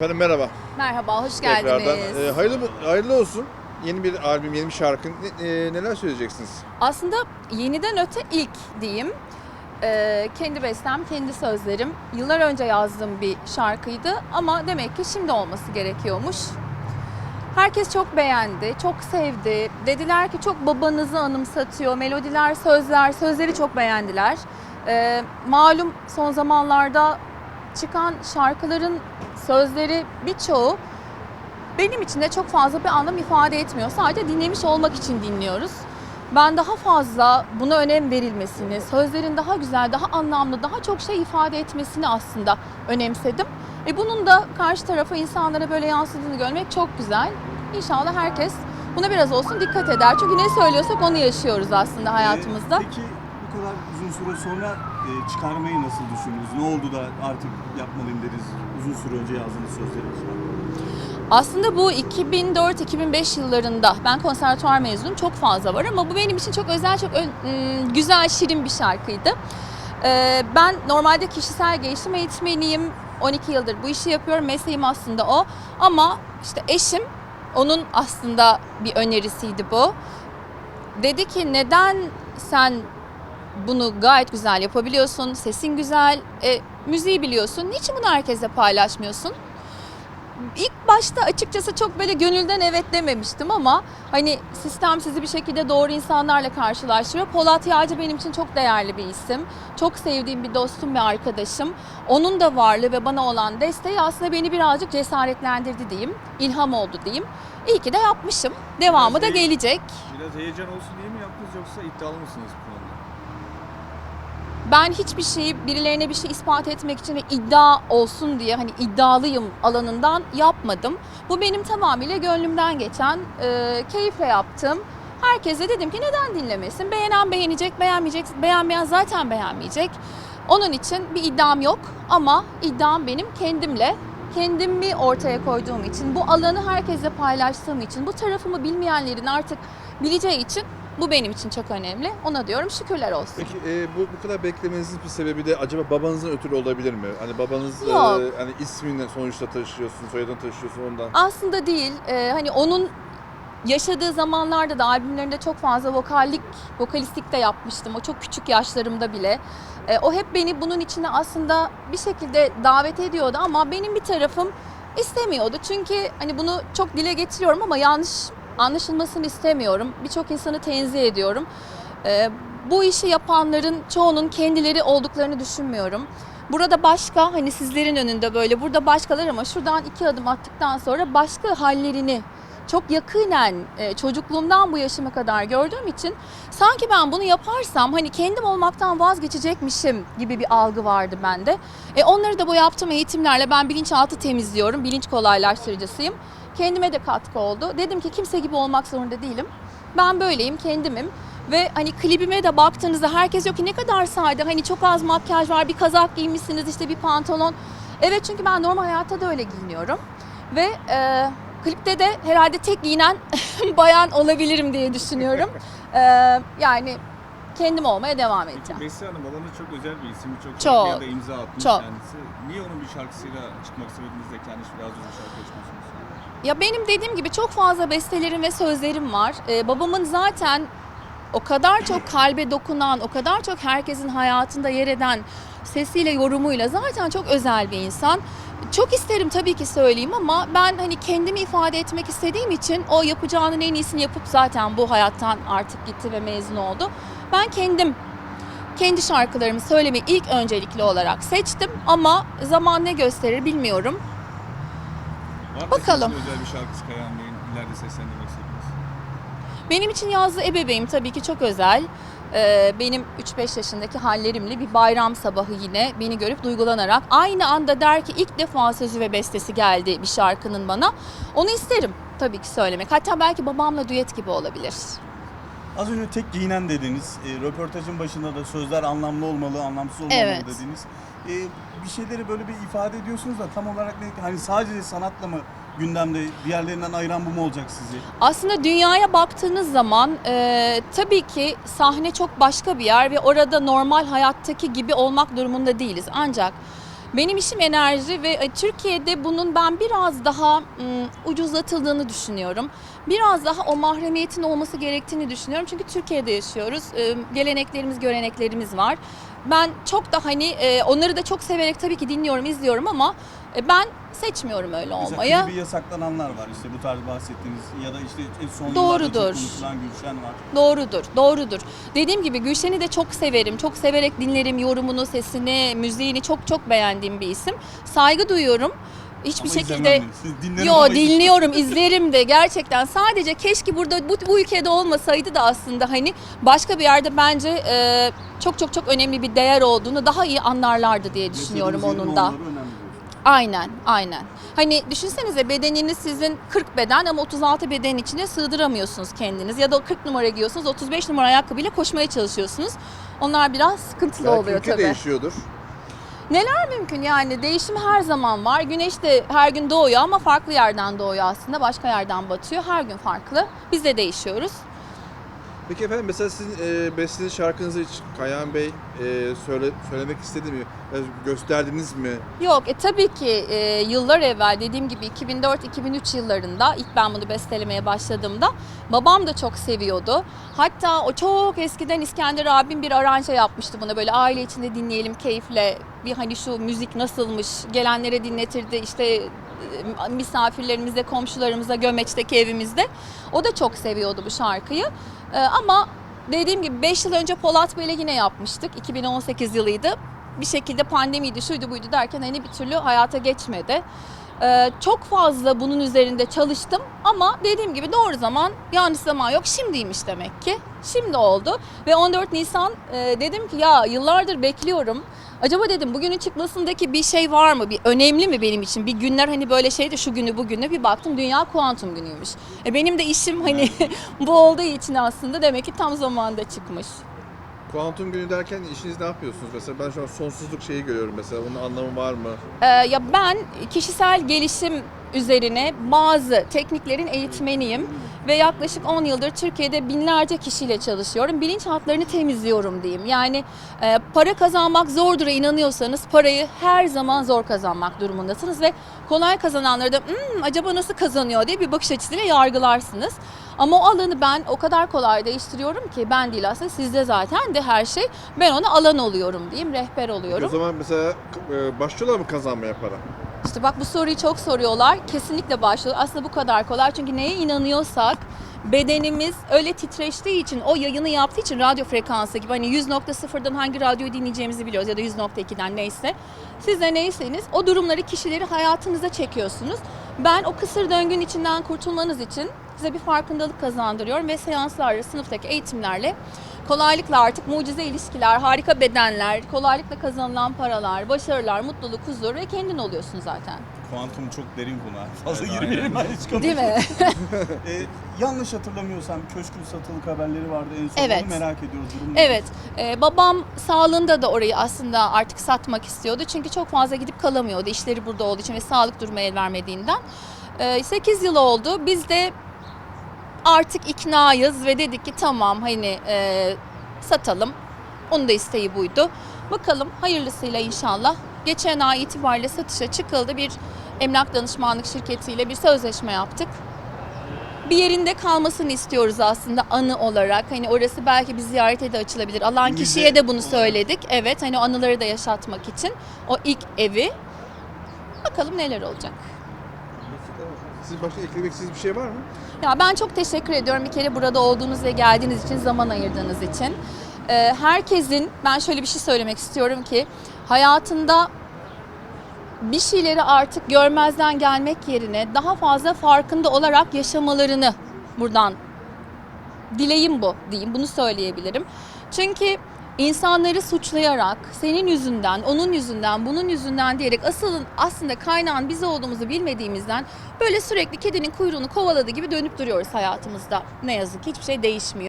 Efendim merhaba. Merhaba, hoş geldiniz. Tekrardan. Ee, hayırlı, hayırlı olsun. Yeni bir albüm, yeni bir şarkı. Ne- e, neler söyleyeceksiniz? Aslında yeniden öte ilk diyeyim. Ee, kendi bestem, kendi sözlerim. Yıllar önce yazdığım bir şarkıydı ama demek ki şimdi olması gerekiyormuş. Herkes çok beğendi, çok sevdi. Dediler ki çok babanızı anımsatıyor. Melodiler, sözler, sözleri çok beğendiler. Ee, malum son zamanlarda çıkan şarkıların sözleri birçoğu benim için de çok fazla bir anlam ifade etmiyor. Sadece dinlemiş olmak için dinliyoruz. Ben daha fazla buna önem verilmesini, sözlerin daha güzel, daha anlamlı, daha çok şey ifade etmesini aslında önemsedim. E bunun da karşı tarafa insanlara böyle yansıdığını görmek çok güzel. İnşallah herkes buna biraz olsun dikkat eder. Çünkü ne söylüyorsak onu yaşıyoruz aslında hayatımızda. Peki bu kadar uzun süre sonra e, çıkarmayı nasıl düşündünüz? Ne oldu da artık yapmalıyım dediniz? Uzun süre önce yazdığınız sözleriniz var. Aslında bu 2004-2005 yıllarında ben konservatuvar mezunum çok fazla var ama bu benim için çok özel, çok ım, güzel, şirin bir şarkıydı. Ee, ben normalde kişisel gelişim eğitmeniyim. 12 yıldır bu işi yapıyorum. Mesleğim aslında o. Ama işte eşim onun aslında bir önerisiydi bu. Dedi ki neden sen bunu gayet güzel yapabiliyorsun, sesin güzel, e, müziği biliyorsun. Niçin bunu herkesle paylaşmıyorsun? İlk başta açıkçası çok böyle gönülden evet dememiştim ama hani sistem sizi bir şekilde doğru insanlarla karşılaştırıyor. Polat Yağcı benim için çok değerli bir isim. Çok sevdiğim bir dostum ve arkadaşım. Onun da varlığı ve bana olan desteği aslında beni birazcık cesaretlendirdi diyeyim. İlham oldu diyeyim. İyi ki de yapmışım. Devamı da Biraz iyi. gelecek. Biraz heyecan olsun diye mi yaptınız yoksa iddialı mısınız bu konuda? Ben hiçbir şeyi birilerine bir şey ispat etmek için ve iddia olsun diye hani iddialıyım alanından yapmadım. Bu benim tamamıyla gönlümden geçen, e, keyifle yaptım. Herkese dedim ki neden dinlemesin? Beğenen beğenecek, beğenmeyecek, beğenmeyen zaten beğenmeyecek. Onun için bir iddiam yok ama iddiam benim kendimle. Kendimi ortaya koyduğum için, bu alanı herkesle paylaştığım için, bu tarafımı bilmeyenlerin artık bileceği için bu benim için çok önemli. Ona diyorum şükürler olsun. Peki e, bu bu kadar beklemenizin bir sebebi de acaba babanızın ötürü olabilir mi? Hani babanız e, Yok. hani ismini sonuçta taşıyorsun, soyadını taşıyorsun ondan. Aslında değil. Ee, hani onun yaşadığı zamanlarda da albümlerinde çok fazla vokallik, vokalistlik de yapmıştım. O çok küçük yaşlarımda bile. Ee, o hep beni bunun içine aslında bir şekilde davet ediyordu ama benim bir tarafım istemiyordu. Çünkü hani bunu çok dile getiriyorum ama yanlış anlaşılmasını istemiyorum. Birçok insanı tenzih ediyorum. Ee, bu işi yapanların çoğunun kendileri olduklarını düşünmüyorum. Burada başka hani sizlerin önünde böyle burada başkalar ama şuradan iki adım attıktan sonra başka hallerini çok yakinen e, çocukluğumdan bu yaşıma kadar gördüğüm için sanki ben bunu yaparsam hani kendim olmaktan vazgeçecekmişim gibi bir algı vardı bende. E, onları da bu yaptığım eğitimlerle ben bilinçaltı temizliyorum, bilinç kolaylaştırıcısıyım. Kendime de katkı oldu. Dedim ki kimse gibi olmak zorunda değilim. Ben böyleyim, kendimim. Ve hani klibime de baktığınızda herkes yok ki ne kadar sade. Hani çok az makyaj var, bir kazak giymişsiniz, işte bir pantolon. Evet çünkü ben normal hayatta da öyle giyiniyorum. Ve e, klipte de herhalde tek giyinen bayan olabilirim diye düşünüyorum. E, yani kendim olmaya devam edeceğim. Beste Hanım babanız çok özel bir isim. Çok, Çok. şarkıya da imza atmış Çok. kendisi. Niye onun bir şarkısıyla çıkmak istemediniz de kendiniz biraz uzun şarkı açmıyorsunuz? Ya benim dediğim gibi çok fazla bestelerim ve sözlerim var. Ee, babamın zaten o kadar çok kalbe dokunan, o kadar çok herkesin hayatında yer eden sesiyle, yorumuyla zaten çok özel bir insan. Çok isterim tabii ki söyleyeyim ama ben hani kendimi ifade etmek istediğim için o yapacağının en iyisini yapıp zaten bu hayattan artık gitti ve mezun oldu. Ben kendim kendi şarkılarımı söylemeyi ilk öncelikli olarak seçtim ama zaman ne gösterir bilmiyorum. Var Bakalım. için özel bir şarkısı Kayahan Bey'in ileride seslendirmek istediğiniz? Benim için yazdığı ebeveğim tabii ki çok özel. Ee, benim 3-5 yaşındaki hallerimle bir bayram sabahı yine beni görüp duygulanarak aynı anda der ki ilk defa sözü ve bestesi geldi bir şarkının bana. Onu isterim tabii ki söylemek. Hatta belki babamla düet gibi olabilir. Az önce tek giyinen dediniz. E, röportajın başında da sözler anlamlı olmalı, anlamsız olmamalı Evet. dediniz. E, bir şeyleri böyle bir ifade ediyorsunuz da tam olarak ne? Hani sadece sanatla mı gündemde diğerlerinden ayıran bu mu olacak sizi? Aslında dünyaya baktığınız zaman e, tabii ki sahne çok başka bir yer ve orada normal hayattaki gibi olmak durumunda değiliz. Ancak Benim işim enerji ve e, Türkiye'de bunun ben biraz daha ucuzlatıldığını düşünüyorum. Biraz daha o mahremiyetin olması gerektiğini düşünüyorum. Çünkü Türkiye'de yaşıyoruz. Geleneklerimiz, göreneklerimiz var. Ben çok da hani e, onları da çok severek tabii ki dinliyorum, izliyorum ama e, ben seçmiyorum öyle Mesela olmayı. klibi yasaklananlar var işte bu tarz bahsettiğiniz ya da işte son Doğrudur. konuşulan Gülşen var. Doğrudur, doğrudur. Dediğim gibi Gülşen'i de çok severim. Çok severek dinlerim yorumunu, sesini, müziğini çok çok beğendiğim bir isim. Saygı duyuyorum. Hiçbir Ama şekilde. Siz Yo hiç- dinliyorum, izlerim de gerçekten. Sadece keşke burada bu, bu ülkede olmasaydı da aslında hani başka bir yerde bence e, çok çok çok önemli bir değer olduğunu daha iyi anlarlardı diye düşünüyorum onun da. önemli. Aynen, aynen. Hani düşünsenize bedeniniz sizin 40 beden ama 36 beden içine sığdıramıyorsunuz kendiniz. Ya da 40 numara giyiyorsunuz, 35 numara ayakkabıyla koşmaya çalışıyorsunuz. Onlar biraz sıkıntılı Belki oluyor ülke tabii. değişiyordur. Neler mümkün yani değişim her zaman var. Güneş de her gün doğuyor ama farklı yerden doğuyor aslında. Başka yerden batıyor. Her gün farklı. Biz de değişiyoruz. Peki efendim mesela sizin e, bestelediğiniz şarkınızı hiç Kayahan Bey e, söyle, söylemek istedi mi? Gösterdiniz mi? Yok e, tabii ki e, yıllar evvel dediğim gibi 2004-2003 yıllarında ilk ben bunu bestelemeye başladığımda babam da çok seviyordu. Hatta o çok eskiden İskender abim bir aranje yapmıştı buna böyle aile içinde dinleyelim keyifle bir hani şu müzik nasılmış gelenlere dinletirdi işte misafirlerimize komşularımıza Gömeç'teki evimizde. O da çok seviyordu bu şarkıyı E, ama dediğim gibi 5 yıl önce Polat Bey'le yine yapmıştık 2018 yılıydı bir şekilde pandemiydi, şuydu buydu derken hani bir türlü hayata geçmedi. Ee, çok fazla bunun üzerinde çalıştım ama dediğim gibi doğru zaman yanlış zaman yok şimdiymiş demek ki. Şimdi oldu ve 14 Nisan e, dedim ki ya yıllardır bekliyorum. Acaba dedim bugünün çıkmasındaki bir şey var mı? Bir önemli mi benim için? Bir günler hani böyle şeydi şu günü bugünü bir baktım dünya kuantum günüymüş. E benim de işim hani bu olduğu için aslında demek ki tam zamanda çıkmış. Kuantum günü derken işiniz ne yapıyorsunuz? Mesela ben şu an sonsuzluk şeyi görüyorum mesela. Bunun anlamı var mı? Ee, ya ben kişisel gelişim üzerine bazı tekniklerin eğitmeniyim ve yaklaşık 10 yıldır Türkiye'de binlerce kişiyle çalışıyorum. Bilinçaltlarını temizliyorum diyeyim. Yani e, para kazanmak zordur inanıyorsanız parayı her zaman zor kazanmak durumundasınız ve kolay kazananları da "Hmm, acaba nasıl kazanıyor diye bir bakış açısıyla yargılarsınız. Ama o alanı ben o kadar kolay değiştiriyorum ki ben değil aslında sizde zaten de her şey. Ben ona alan oluyorum diyeyim, rehber O oluyorum. zaman mesela e, başlıyorlar mı kazanmaya para? İşte bak bu soruyu çok soruyorlar. Kesinlikle başlıyor. Aslında bu kadar kolay. Çünkü neye inanıyorsak bedenimiz öyle titreştiği için, o yayını yaptığı için radyo frekansı gibi hani 100.0'dan hangi radyoyu dinleyeceğimizi biliyoruz ya da 100.2'den neyse. Siz de neyseniz o durumları, kişileri hayatınıza çekiyorsunuz. Ben o kısır döngünün içinden kurtulmanız için size bir farkındalık kazandırıyorum ve seanslarla, sınıftaki eğitimlerle kolaylıkla artık mucize ilişkiler, harika bedenler, kolaylıkla kazanılan paralar, başarılar, mutluluk, huzur ve kendin oluyorsun zaten. Kuantum çok derin konu. Fazla Evet, girmeyelim ben hiç konuşmayayım. Değil mi? Ee, yanlış hatırlamıyorsam köşkün satılık haberleri vardı en son. Evet. Onu merak ediyoruz. Durum? Evet, e, babam sağlığında da orayı aslında artık satmak istiyordu. Çünkü çok fazla gidip kalamıyordu işleri burada olduğu için ve sağlık durumu el vermediğinden. E, 8 yıl oldu. Biz de artık iknayız ve dedik ki tamam hani e, satalım. Onun da isteği buydu. Bakalım hayırlısıyla inşallah. Geçen ay itibariyle satışa çıkıldı. Bir emlak danışmanlık şirketiyle bir sözleşme yaptık bir yerinde kalmasını istiyoruz aslında anı olarak. Hani orası belki bir ziyarete de açılabilir. Alan Müze kişiye de bunu söyledik. Evet hani o anıları da yaşatmak için. O ilk evi. Bakalım neler olacak. Siz başka eklemek istediğiniz bir şey var mı? Ya ben çok teşekkür ediyorum bir kere burada olduğunuz ve geldiğiniz için, zaman ayırdığınız için. Ee, herkesin, ben şöyle bir şey söylemek istiyorum ki, hayatında bir şeyleri artık görmezden gelmek yerine daha fazla farkında olarak yaşamalarını buradan dileğim bu diyeyim, bunu söyleyebilirim. Çünkü insanları suçlayarak, senin yüzünden, onun yüzünden, bunun yüzünden diyerek asıl aslında kaynağın biz olduğumuzu bilmediğimizden böyle sürekli kedinin kuyruğunu kovaladığı gibi dönüp duruyoruz hayatımızda. Ne yazık ki hiçbir şey değişmiyor.